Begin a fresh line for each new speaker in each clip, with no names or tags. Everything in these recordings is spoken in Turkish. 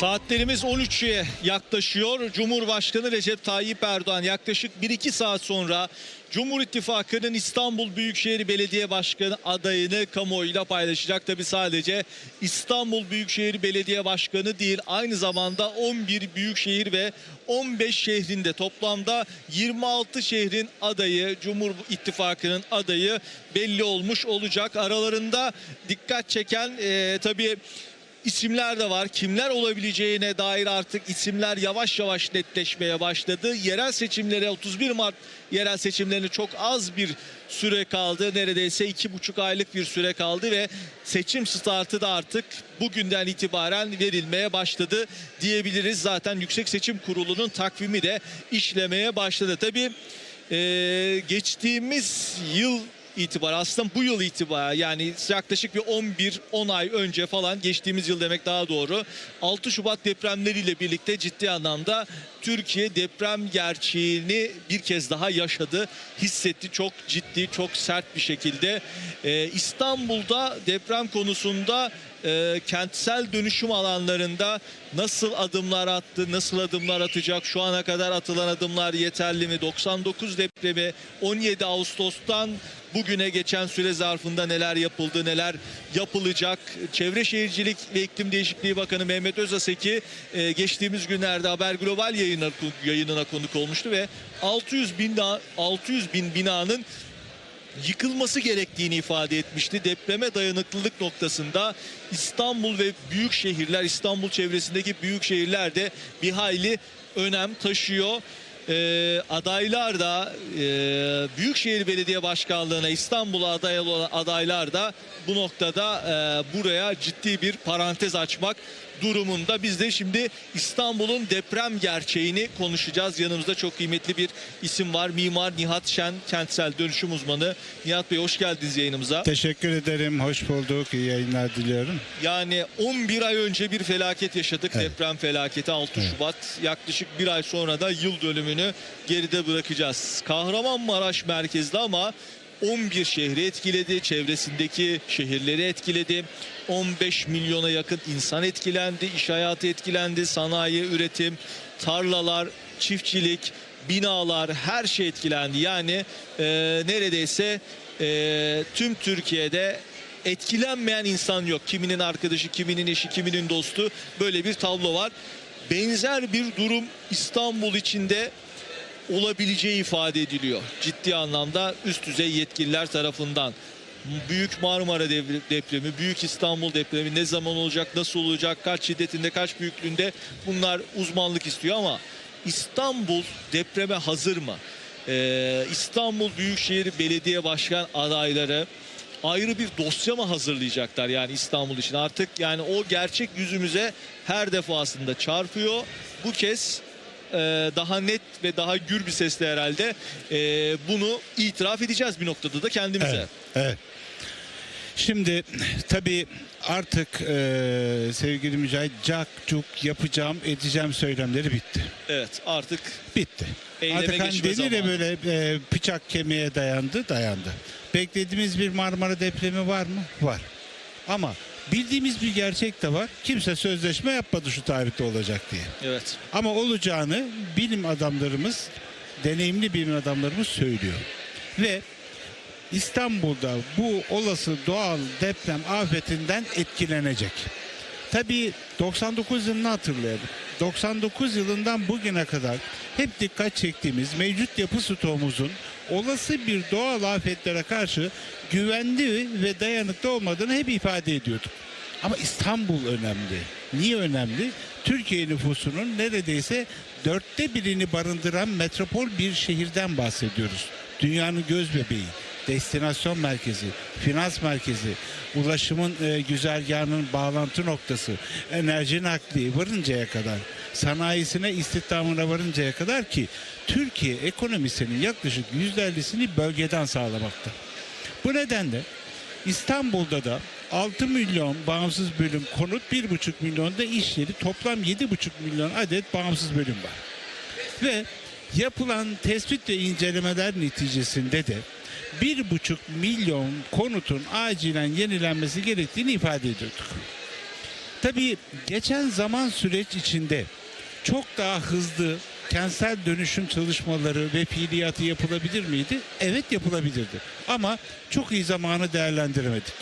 Saatlerimiz 13'e yaklaşıyor. Cumhurbaşkanı Recep Tayyip Erdoğan yaklaşık 1-2 saat sonra Cumhur İttifakı'nın İstanbul Büyükşehir Belediye Başkanı adayını kamuoyuyla paylaşacak. Tabi sadece İstanbul Büyükşehir Belediye Başkanı değil aynı zamanda 11 büyükşehir ve 15 şehrinde toplamda 26 şehrin adayı Cumhur İttifakı'nın adayı belli olmuş olacak. Aralarında dikkat çeken e, tabii isimler de var. Kimler olabileceğine dair artık isimler yavaş yavaş netleşmeye başladı. Yerel seçimlere 31 Mart yerel seçimlerine çok az bir süre kaldı. Neredeyse iki buçuk aylık bir süre kaldı ve seçim startı da artık bugünden itibaren verilmeye başladı diyebiliriz. Zaten Yüksek Seçim Kurulu'nun takvimi de işlemeye başladı. Tabii ee, geçtiğimiz yıl itibariyle aslında bu yıl itibariyle yani yaklaşık bir 11-10 ay önce falan geçtiğimiz yıl demek daha doğru 6 Şubat depremleriyle birlikte ciddi anlamda Türkiye deprem gerçeğini bir kez daha yaşadı hissetti çok ciddi çok sert bir şekilde. Ee, İstanbul'da deprem konusunda e, kentsel dönüşüm alanlarında nasıl adımlar attı, nasıl adımlar atacak, şu ana kadar atılan adımlar yeterli mi? 99 depremi 17 Ağustos'tan bugüne geçen süre zarfında neler yapıldı, neler yapılacak? Çevre Şehircilik ve İklim Değişikliği Bakanı Mehmet Özaseki e, geçtiğimiz günlerde Haber Global yayınına, yayınına konuk olmuştu ve 600 bin, 600 bin binanın yıkılması gerektiğini ifade etmişti. Depreme dayanıklılık noktasında İstanbul ve büyük şehirler, İstanbul çevresindeki büyük şehirler de bir hayli önem taşıyor. Ee, adaylar da e, Büyükşehir Belediye Başkanlığı'na İstanbul'a aday olan adaylar da bu noktada e, buraya ciddi bir parantez açmak durumunda. Biz de şimdi İstanbul'un deprem gerçeğini konuşacağız. Yanımızda çok kıymetli bir isim var. Mimar Nihat Şen, kentsel dönüşüm uzmanı. Nihat Bey hoş geldiniz yayınımıza.
Teşekkür ederim. Hoş bulduk. İyi yayınlar diliyorum.
Yani 11 ay önce bir felaket yaşadık.
Evet.
Deprem felaketi 6 Şubat. Yaklaşık bir ay sonra da yıl dönümünü geride bırakacağız. Kahramanmaraş merkezli ama 11 şehri etkiledi. Çevresindeki şehirleri etkiledi. 15 milyona yakın insan etkilendi. iş hayatı etkilendi. Sanayi, üretim, tarlalar, çiftçilik, binalar her şey etkilendi. Yani e, neredeyse e, tüm Türkiye'de etkilenmeyen insan yok. Kiminin arkadaşı, kiminin eşi, kiminin dostu böyle bir tablo var. Benzer bir durum İstanbul içinde olabileceği ifade ediliyor. Ciddi anlamda üst düzey yetkililer tarafından. Büyük Marmara depremi, Büyük İstanbul depremi ne zaman olacak, nasıl olacak, kaç şiddetinde, kaç büyüklüğünde bunlar uzmanlık istiyor ama İstanbul depreme hazır mı? Ee, İstanbul Büyükşehir Belediye Başkan adayları ayrı bir dosya mı hazırlayacaklar yani İstanbul için artık yani o gerçek yüzümüze her defasında çarpıyor. Bu kez daha net ve daha gür bir sesle herhalde e, bunu itiraf edeceğiz bir noktada da kendimize.
Evet. evet. Şimdi tabii artık e, sevgili Mücahit cak cuk yapacağım edeceğim söylemleri bitti.
Evet artık
Bitti. Artık hani
zamanı.
böyle e, bıçak kemiğe dayandı dayandı. Beklediğimiz bir Marmara depremi var mı? Var. Ama bildiğimiz bir gerçek de var. Kimse sözleşme yapmadı şu tarihte olacak diye.
evet
Ama olacağını bilim adamlarımız, deneyimli bilim adamlarımız söylüyor. Ve İstanbul'da bu olası doğal deprem afetinden etkilenecek. Tabii 99 yılını hatırlayalım. 99 yılından bugüne kadar hep dikkat çektiğimiz mevcut yapı stoğumuzun olası bir doğal afetlere karşı güvenli ve dayanıklı olmadığını hep ifade ediyorduk. Ama İstanbul önemli. Niye önemli? Türkiye nüfusunun neredeyse dörtte birini barındıran metropol bir şehirden bahsediyoruz. Dünyanın göz bebeği, destinasyon merkezi, finans merkezi, ulaşımın e, güzergahının bağlantı noktası, enerji nakli varıncaya kadar, sanayisine, istihdamına varıncaya kadar ki Türkiye ekonomisinin yaklaşık %50'sini bölgeden sağlamakta. Bu nedenle İstanbul'da da 6 milyon bağımsız bölüm konut, 1,5 milyon da iş yeri, toplam 7,5 milyon adet bağımsız bölüm var. Ve yapılan tespit ve incelemeler neticesinde de 1,5 milyon konutun acilen yenilenmesi gerektiğini ifade ediyorduk. Tabii geçen zaman süreç içinde çok daha hızlı kentsel dönüşüm çalışmaları ve fiiliyatı yapılabilir miydi? Evet yapılabilirdi. Ama çok iyi zamanı değerlendiremedik.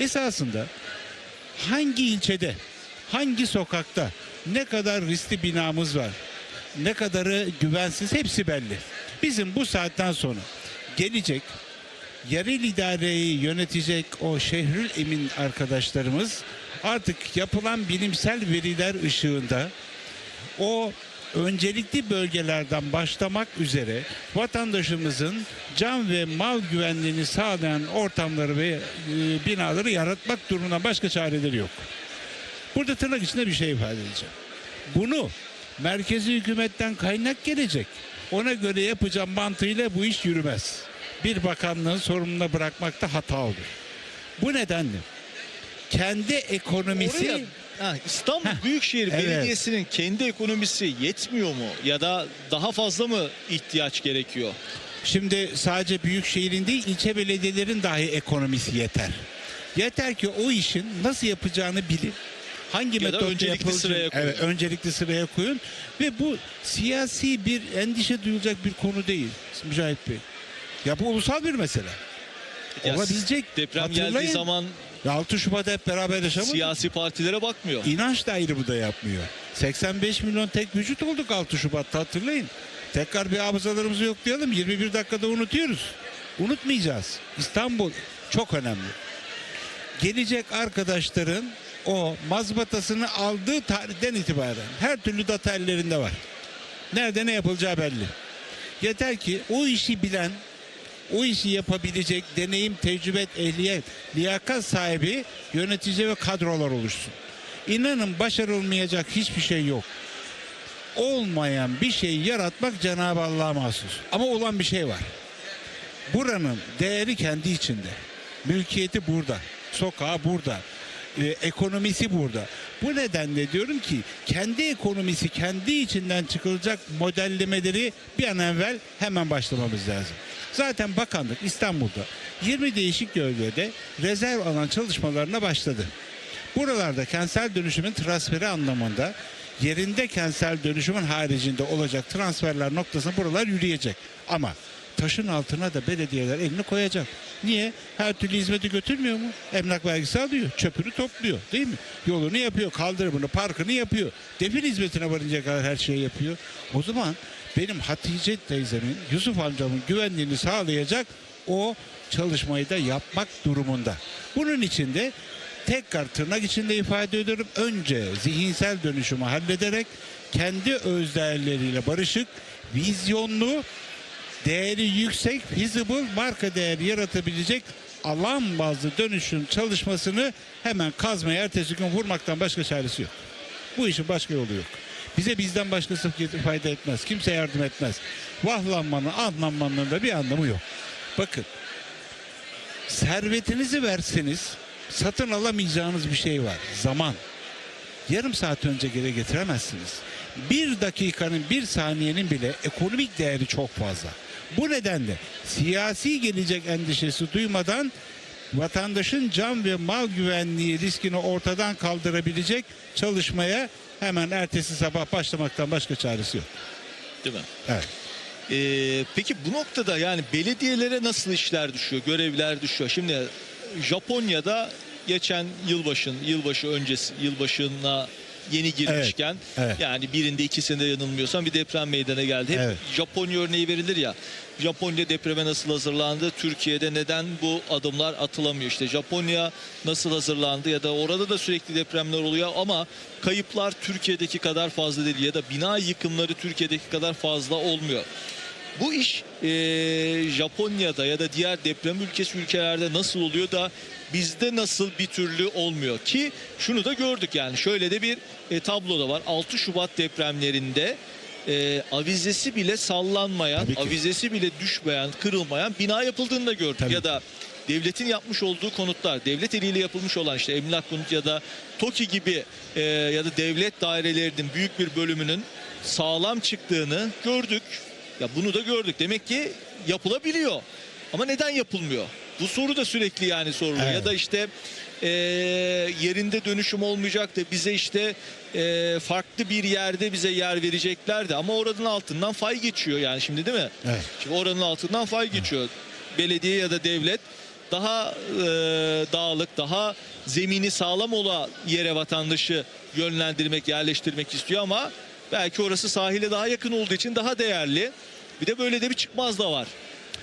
Esasında hangi ilçede, hangi sokakta ne kadar riskli binamız var, ne kadarı güvensiz hepsi belli. Bizim bu saatten sonra gelecek yerel idareyi yönetecek o şehrül emin arkadaşlarımız artık yapılan bilimsel veriler ışığında o öncelikli bölgelerden başlamak üzere vatandaşımızın can ve mal güvenliğini sağlayan ortamları ve e, binaları yaratmak durumundan başka çareleri yok. Burada tırnak içinde bir şey ifade edeceğim. Bunu merkezi hükümetten kaynak gelecek. Ona göre yapacağım mantığıyla bu iş yürümez. Bir bakanlığın sorumluluğuna bırakmakta hata olur. Bu nedenle kendi ekonomisi
Oraya ha, İstanbul
Heh,
Büyükşehir
evet.
Belediyesi'nin kendi ekonomisi yetmiyor mu? Ya da daha fazla mı ihtiyaç gerekiyor?
Şimdi sadece büyük şehrin değil ilçe belediyelerin dahi ekonomisi yeter. Yeter ki o işin nasıl yapacağını bilin. Hangi
Ya öncelikli
yapılacağını-
sıraya koyun.
Evet, öncelikli sıraya koyun ve bu siyasi bir endişe duyulacak bir konu değil Mücahit Bey. Ya bu ulusal bir mesele.
Ya
Olabilecek.
Deprem
Hatırlayın.
geldiği zaman
Ya 6 Şubat hep beraber yaşamadık.
siyasi partilere bakmıyor.
İnanç da ayrı bu da yapmıyor. 85 milyon tek vücut olduk 6 Şubat'ta hatırlayın. Tekrar bir hafızalarımızı yoklayalım. 21 dakikada unutuyoruz. Unutmayacağız. İstanbul çok önemli. Gelecek arkadaşların o mazbatasını aldığı tarihten itibaren her türlü data ellerinde var. Nerede ne yapılacağı belli. Yeter ki o işi bilen, o işi yapabilecek deneyim, tecrübe, ehliyet, liyakat sahibi yönetici ve kadrolar oluşsun. İnanın başarılmayacak hiçbir şey yok. Olmayan bir şey yaratmak Cenab-ı Allah'a mahsus. Ama olan bir şey var. Buranın değeri kendi içinde. Mülkiyeti burada. Sokağı burada. e, ekonomisi burada. Bu nedenle diyorum ki kendi ekonomisi kendi içinden çıkılacak modellemeleri bir an evvel hemen başlamamız lazım. Zaten bakanlık İstanbul'da 20 değişik bölgede rezerv alan çalışmalarına başladı. Buralarda kentsel dönüşümün transferi anlamında yerinde kentsel dönüşümün haricinde olacak transferler noktasında buralar yürüyecek. Ama taşın altına da belediyeler elini koyacak. Niye? Her türlü hizmeti götürmüyor mu? Emlak vergisi alıyor, çöpünü topluyor değil mi? Yolunu yapıyor, kaldırımını, parkını yapıyor. Defin hizmetine varıncaya kadar her şeyi yapıyor. O zaman benim Hatice teyzemin, Yusuf amcamın güvenliğini sağlayacak o çalışmayı da yapmak durumunda. Bunun için de tekrar tırnak içinde ifade ediyorum. Önce zihinsel dönüşümü hallederek kendi öz değerleriyle barışık, vizyonlu, değeri yüksek, visible marka değeri yaratabilecek alan bazlı dönüşüm çalışmasını hemen kazmaya ertesi gün vurmaktan başka çaresi yok. Bu işin başka yolu yok. Bize bizden başkası fayda etmez. Kimse yardım etmez. Vahlanmanın, anlanmanın da bir anlamı yok. Bakın servetinizi verseniz satın alamayacağınız bir şey var. Zaman. Yarım saat önce geri getiremezsiniz. Bir dakikanın, bir saniyenin bile ekonomik değeri çok fazla. Bu nedenle siyasi gelecek endişesi duymadan vatandaşın can ve mal güvenliği riskini ortadan kaldırabilecek çalışmaya hemen ertesi sabah başlamaktan başka çaresi yok.
Değil mi?
Evet.
Ee, peki bu noktada yani belediyelere nasıl işler düşüyor, görevler düşüyor? Şimdi Japonya'da geçen yılbaşın, yılbaşı öncesi, yılbaşına yeni girmişken
evet.
yani birinde ikisinde yanılmıyorsam bir deprem meydana geldi. Hep
Evet.
Japonya örneği verilir ya. Japonya depreme nasıl hazırlandı? Türkiye'de neden bu adımlar atılamıyor? İşte Japonya nasıl hazırlandı ya da orada da sürekli depremler oluyor ama kayıplar Türkiye'deki kadar fazla değil ya da bina yıkımları Türkiye'deki kadar fazla olmuyor. Bu iş eee, Japonya'da ya da diğer deprem ülkesi ülkelerde nasıl oluyor da bizde nasıl bir türlü olmuyor ki şunu da gördük yani şöyle de bir e, tablo da var 6 Şubat depremlerinde e, avizesi bile sallanmayan avizesi bile düşmeyen kırılmayan bina yapıldığını da gördük
Tabii
ya da devletin yapmış olduğu konutlar devlet eliyle yapılmış olan işte emlak konut ya da TOKİ gibi e, ya da devlet dairelerinin büyük bir bölümünün sağlam çıktığını gördük. Ya bunu da gördük. Demek ki yapılabiliyor. Ama neden yapılmıyor? Bu soru da sürekli yani soruluyor.
Evet.
Ya da işte e, yerinde dönüşüm olmayacak da bize işte e, farklı bir yerde bize yer vereceklerdi. Ama oranın altından fay geçiyor yani şimdi değil mi?
Evet.
Şimdi oranın altından fay geçiyor. Belediye ya da devlet daha e, dağlık, daha zemini sağlam olan yere vatandaşı yönlendirmek, yerleştirmek istiyor ama belki orası sahile daha yakın olduğu için daha değerli. Bir de böyle de bir çıkmaz da var.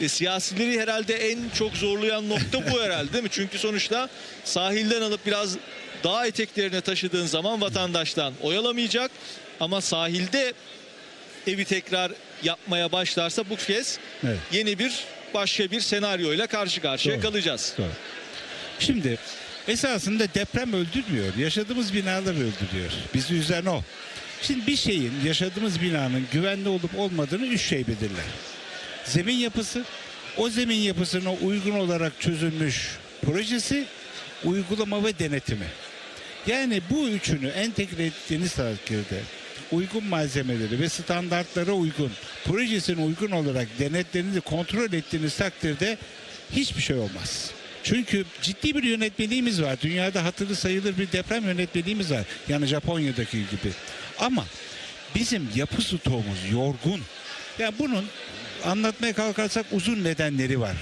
E, siyasileri herhalde en çok zorlayan nokta bu herhalde değil mi? Çünkü sonuçta sahilden alıp biraz dağ eteklerine taşıdığın zaman vatandaştan oyalamayacak ama sahilde evi tekrar yapmaya başlarsa bu kez
Evet.
yeni bir başka bir senaryoyla karşı karşıya
Doğru.
kalacağız.
Doğru. Şimdi esasında deprem öldürmüyor. Yaşadığımız binalar öldürüyor. Bizi üzen o. Şimdi bir şeyin yaşadığımız binanın güvenli olup olmadığını üç şey belirler. Zemin yapısı, o zemin yapısına uygun olarak çözülmüş projesi, uygulama ve denetimi. Yani bu üçünü entegre ettiğiniz takdirde uygun malzemeleri ve standartlara uygun, projesine uygun olarak denetlerinizi kontrol ettiğiniz takdirde hiçbir şey olmaz. Çünkü ciddi bir yönetmeliğimiz var. Dünyada hatırlı sayılır bir deprem yönetmeliğimiz var. Yani Japonya'daki gibi. Ama bizim yapı stoğumuz yorgun. Yani bunun anlatmaya kalkarsak uzun nedenleri var.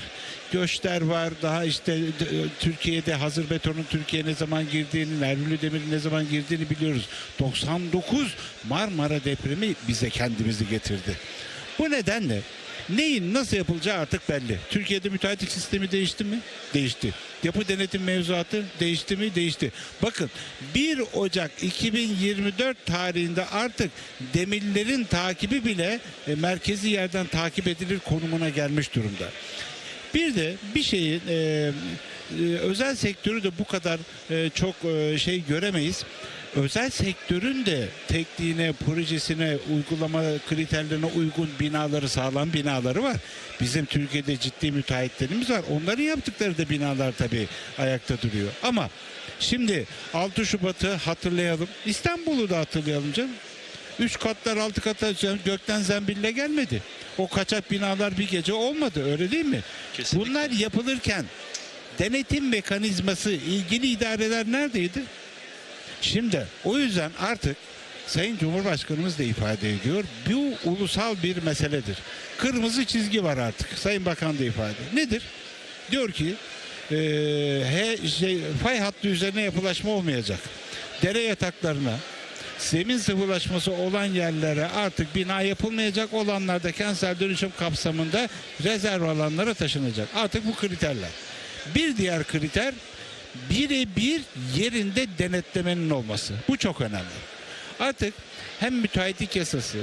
Göçler var. Daha işte d- Türkiye'de hazır betonun Türkiye'ye ne zaman girdiğini, Merhülü Demir'in ne zaman girdiğini biliyoruz. 99 Marmara depremi bize kendimizi getirdi. Bu nedenle neyin nasıl yapılacağı artık belli. Türkiye'de müteahhitlik sistemi değişti mi? Değişti. Yapı denetim mevzuatı değişti mi? Değişti. Bakın 1 Ocak 2024 tarihinde artık demirlerin takibi bile e, merkezi yerden takip edilir konumuna gelmiş durumda. Bir de bir şeyin e, e, özel sektörü de bu kadar e, çok e, şey göremeyiz. Özel sektörün de tekniğine, projesine, uygulama kriterlerine uygun binaları, sağlam binaları var. Bizim Türkiye'de ciddi müteahhitlerimiz var. Onların yaptıkları da binalar tabii ayakta duruyor. Ama şimdi 6 Şubat'ı hatırlayalım. İstanbul'u da hatırlayalım canım. Üç katlar altı katlar gökten zembille gelmedi. O kaçak binalar bir gece olmadı öyle değil mi?
Kesinlikle.
Bunlar yapılırken denetim mekanizması ilgili idareler neredeydi? Şimdi o yüzden artık Sayın Cumhurbaşkanımız da ifade ediyor. Bu ulusal bir meseledir. Kırmızı çizgi var artık. Sayın Bakan da ifade. Nedir? Diyor ki eee, he, şey, fay hattı üzerine yapılaşma olmayacak. Dere yataklarına, zemin sıvılaşması olan yerlere artık bina yapılmayacak olanlarda kentsel dönüşüm kapsamında rezerv alanlara taşınacak. Artık bu kriterler. Bir diğer kriter birebir yerinde denetlemenin olması. Bu çok önemli. Artık hem müteahhitlik yasası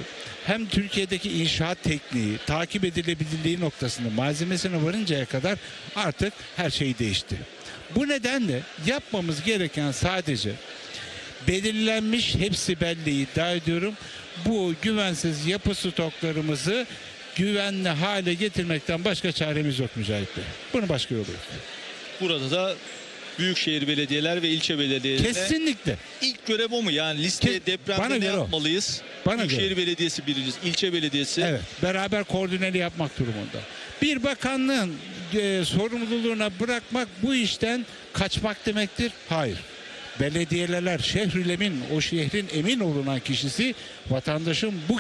hem Türkiye'deki inşaat tekniği, takip edilebilirliği noktasında malzemesine varıncaya kadar artık her şey değişti. Bu nedenle yapmamız gereken sadece belirlenmiş hepsi belli iddia ediyorum. Bu güvensiz yapı stoklarımızı güvenli hale getirmekten başka çaremiz yok Mücahit Bey. Bunun başka yolu yok.
Burada da büyükşehir belediyeler ve ilçe belediyelerine
Kesinlikle.
ilk görev o mu? Yani listeye
Kes-
depremde ne
göre o.
yapmalıyız?
Bana
Büyükşehir
göre.
Belediyesi birincisi, ilçe belediyesi.
Evet, beraber koordineli yapmak durumunda. Bir bakanlığın e, sorumluluğuna bırakmak bu işten kaçmak demektir. Hayır. Belediyeler, şehrilemin, o şehrin emin olunan kişisi vatandaşın bu